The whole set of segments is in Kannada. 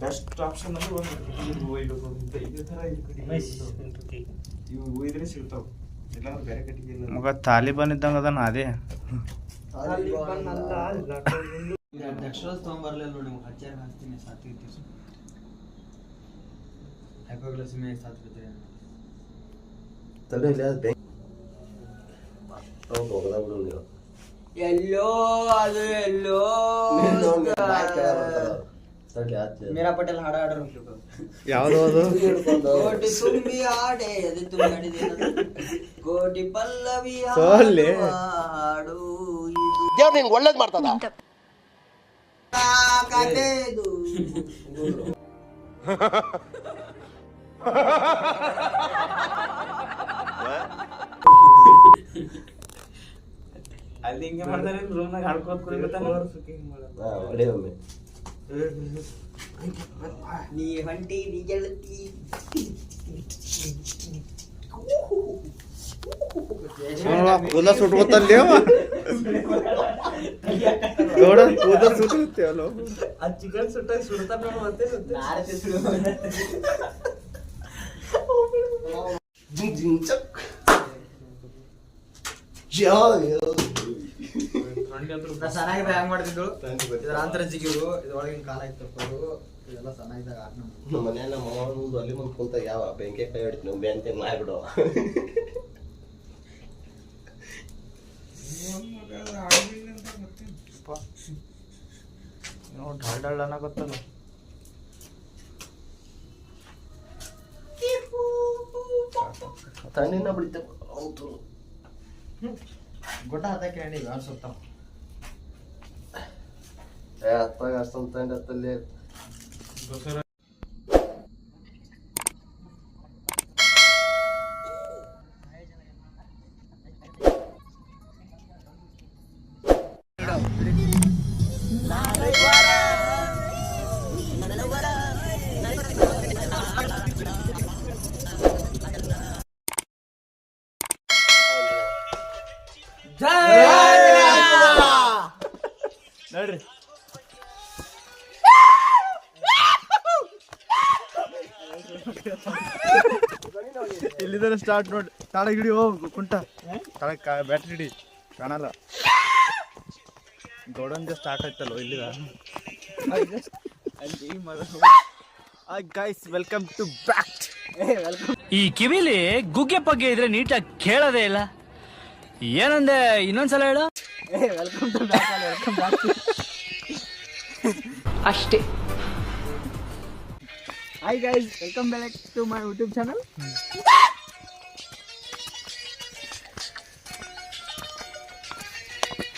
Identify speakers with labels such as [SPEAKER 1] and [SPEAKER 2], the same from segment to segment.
[SPEAKER 1] ಬೆಸ್ಟ್ ಆಪ್ಷನ್ ಅಂದ್ರೆ ಒಂದು ಇವು ಒಯ್ಬೇಕು ಅಂತ ಇದೇ ತರ ಇದು ಕಟ್ಟಿಗೆ ಇವು ಒಯ್ದ್ರೆ ಸಿಗ್ತಾವ ಇಲ್ಲಾಂದ್ರೆ ಬೇರೆ ಕಟ್ಟಿಗೆ ಇಲ್ಲ
[SPEAKER 2] ಮಗ ತಾಲಿಬಾನ್ ಇದ್ದಂಗ ಅದಾನ ಅದೇ
[SPEAKER 3] ದಕ್ಷಿಣ ತೊಗೊಂಬರ್ಲಿಲ್ಲ ನೋಡಿ ನಿಮ್ಗೆ ಹಚ್ಚಾರ ಹಾಕ್ತೀನಿ ಸಾತ್ವಿತ್ತಿ ಹೈಪೋಗ್ಲೈಸಿಮಿ ಸಾತ್ವಿತ್ರಿ
[SPEAKER 4] ತಲೆ ಇಲ್ಲ ಬ್ಯಾಂಕ್ ಅವ್ನು ಹೋಗದ ಬಿಡು ನೀವು
[SPEAKER 3] ಎಲ್ಲೋ ಅದು ಎಲ್ಲೋ ಮೀರಾ ಪಟೇಲ್ ಹಾಡ ಹಾಡ್ರು
[SPEAKER 2] ಯಾವ್ದು ಅದು?
[SPEAKER 3] ಕೋಟಿ ತುಂಬಿ ಆಡೆ ಅದು ತುಂಬಿ? ಕೋಟಿ ಪಲ್ಲವಿ ಹಾಡು ಇದು
[SPEAKER 4] ದೇವ್ರು ನಿನ್ಗೆ ಒಳ್ಳೇದ್ ಮಾಡ್ತದ.
[SPEAKER 1] ಅಲ್ಲಿ ಹಿಂಗೆ ಮಾಡ್ತಾರೆ ರೂಮ್ನಾಗ ಹಾಡ್ಕೋತ มี
[SPEAKER 4] วันดี
[SPEAKER 3] มีเยล
[SPEAKER 2] ตี मला कोला सुटवत आणले
[SPEAKER 1] एवढं कोला सुटवत त्याला आज चिकन
[SPEAKER 3] सुट सुटता
[SPEAKER 4] पण म्हणते सुटते झिंग
[SPEAKER 3] झिंग चक जय ಸಣ್ಣಾಗಿದ್ದಾಗ ಹ್ಯಾಂಗ್ ಮಾಡ್ತಿದ್ರು ಇದ್ರ ಅಂತರ ಜಿಗಿರು ಇದ್ರೊಳಗಿನ ಕಾಲ ಇತ್ತು ಇದೆಲ್ಲ ಚೆನ್ನಾಗಿದ್ದಾಗ ಆಟ
[SPEAKER 4] ನಮ್ಮ ಅಲ್ಲಿ ಮುಂದೆ ಕುಂತ ಯಾವ ಬೆಂಕಿ ಕೈ ನಾವು ಮಾಡ್ಬಿಡು? ತಣ್ಣಿನ ಬಿಡಿತ ಹೌದು
[SPEAKER 3] ಗೊಟ್ಟ ಹತ್ತಕ್ಕೆ ಹೇಳಿ ಯಾರು ಸುತ್ತಾವ
[SPEAKER 4] ಏ ಅತ್ತಾಗ ಅಷ್ಟೊಂದು ತಂಡ ಹತ್ತಲ್ಲಿ
[SPEAKER 2] ಇಲ್ಲಿದ್ರೆ ಸ್ಟಾರ್ಟ್ ನೋಡಿ. ತಾಳಗ್ ಹಿಡಿ ಹೋಗು ಕುಂಟ. ತಾಳಗ್ ಬ್ಯಾಟ್ರಿ ಹಿಡಿ. ಕಾಣಲ್ಲ. ಗೌಡನ್ ಸ್ಟಾರ್ಟ್ ಆಯ್ತಲ್ಲ ಇಲ್ಲಿದ? ಗೈಸ್ ವೆಲ್ಕಮ್ ಟು ಬ್ಯಾಕ್
[SPEAKER 5] ಈ ಕಿವಿಲಿ ಗುಗ್ಗೆ ಪಗ್ಗೆ ಇದ್ರೆ ನೀಟಾಗಿ ಕೇಳೋದೇ ಇಲ್ಲ. ಏನಂದೆ ಇನ್ನೊಂದ್ಸಲ ಹೇಳು?
[SPEAKER 2] Welcome to back welcome back
[SPEAKER 6] ಅಷ್ಟೇ
[SPEAKER 2] hi guys welcome back
[SPEAKER 4] to my
[SPEAKER 5] YouTube channel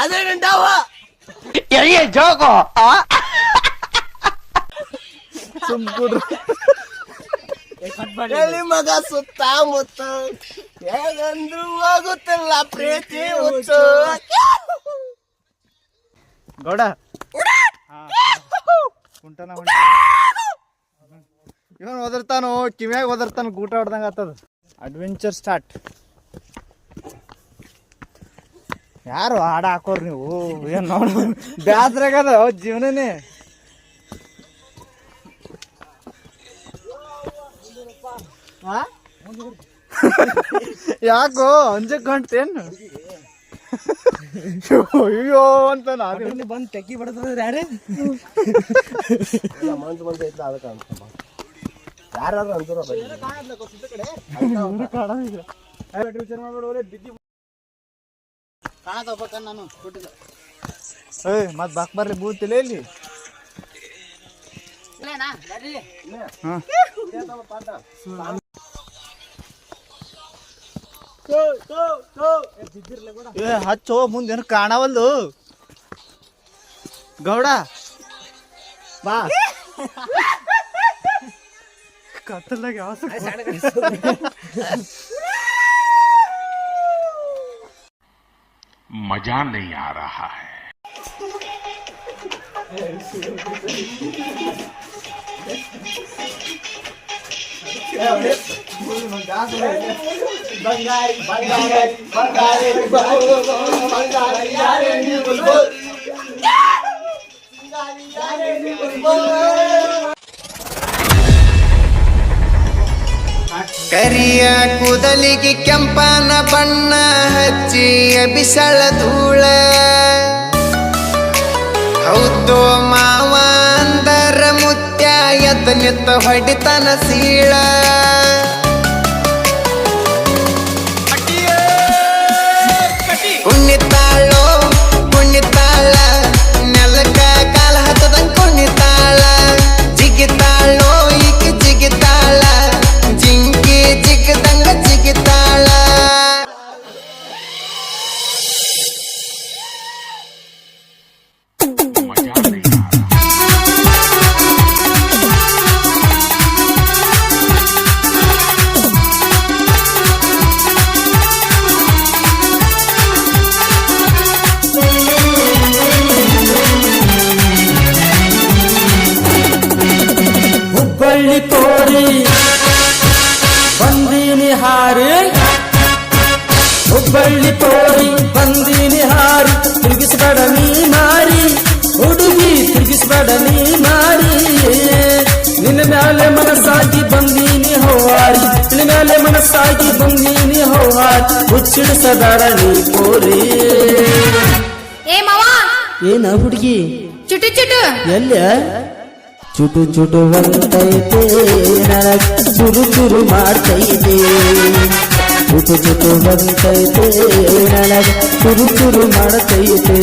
[SPEAKER 4] ಅದೇ ನಿಂದವ
[SPEAKER 2] ಸುಮ್ಕುಡ್ರು.
[SPEAKER 4] ಎಲ್ಲಿ ಮಗ ಸುತ್ತಮುತ್ತ ಹೇಗಂದ್ರು ಹೋಗುತ್ತಿಲ್ಲ ಪ್ರೀತಿ ಹುಚ್ಚು
[SPEAKER 2] ಗೌಡ. ಕುಂಟನ ಇವನ್ ಒದರ್ತಾನು ಕಿವ್ಯಾಗ ಒದರ್ತಾನ ಗೂಟ ಹೊಡ್ದಂಗ ಆತದ ಅಡ್ವೆಂಚರ್ ಸ್ಟಾರ್ಟ್ ಯಾರು ಹಾಡ ಹಾಕೋರ್ ನೀವು? ಏನ್ ನೋಡು. ಬ್ಯಾಸ್ರಾಗದ ಜೀವನನೇ. ಆ? ಯಾಕೋ ಅಂಜಕ್ ಹೊಂಟೇನು ಅಯ್ಯೋ ಅಂತ ನಾನು
[SPEAKER 5] ಬಂದು ತೆಕ್ಕಿ ಬಡದ್ರ ಯಾರೇ?
[SPEAKER 4] ಮಂಜು ಮಂಜು ಐತ್ಲ ಅದಕ್ಕೆ ಅಂತಮ್ಮ ಯಾರಾದ್ರೂ ಅಂತಾರ
[SPEAKER 2] ವಿಚಾರ ಬಿದ್ದಿ
[SPEAKER 3] ನಾನು ಕೊಟ್ಟಿದ್ದ.
[SPEAKER 2] ಏಯ್ ಮತ್ ಬಾಕ್ ಬರ್ಲಿ ಬೂತಿಲ್ಲ ಇಲ್ಲಿ ಹಾ. ಏ ಹಚ್ಚೋ ಮುಂದೇನು ಕಾಣವಲ್ದು. ಗೌಡ
[SPEAKER 3] ಬಾ.
[SPEAKER 2] ಕತ್ತಲ್ದಾಗ ಯಾವ
[SPEAKER 6] मज़ा नहीं आ रहा है
[SPEAKER 7] ಕರಿಯ ಕೂದಲಿಗೆ ಕೆಂಪನ ಬಣ್ಣ ಹಚ್ಚಿ ಬಿಸಳ ಧೂಳ. ಹೌದು ಮಾವ ಅಂದರ ಮುತ್ಯ ಎದ್ದ ನಿತ್ತ ಹೊಡಿತನ ಸೀಳ.
[SPEAKER 8] ಬಂದೀನಿ ಹಾರಿ. ಹುಬ್ಬಳ್ಳಿ ತೋರಿ ಬಂದೀನಿ ಹಾರಿ ತಿರುಗಿಸ್ಬೇಡ ನೀ ಮಾರಿ. ಹುಡುಗಿ ತಿರುಗಿಸ್ಬೇಡ ನೀ ಮಾರಿ. ನಿನ್ನ ಮ್ಯಾಲೆ ಮನಸ್ಸಾಗಿ ಬಂದೀನಿ ಹೋವಾರಿ ನಿನ್ನ ಮ್ಯಾಲೆ ಮನಸ್ಸಾಗಿ ಬಂದೀನಿ ಹೋವಾರಿ ಹುಚ್ಚಿಡಿಸದಾರ ನೀ ಕೋರಿ
[SPEAKER 9] ಏ ಮಾವ.
[SPEAKER 8] ಏನ ಹುಡುಗಿ?
[SPEAKER 9] ಚುಟು ಚುಟು.
[SPEAKER 8] ಎಲ್ಲ ಚುಟು ಚುಟು ಬಂತೈತೆ ನನಗ್ ಚುರು ಚುರು ಮಾಡ್ತೈತೆ ಚುಟು ಚುಟು ಬಂತೈತೆ ನನಗ್ ಚುರು ಚುರು ಮಾಡ್ತೈತೆ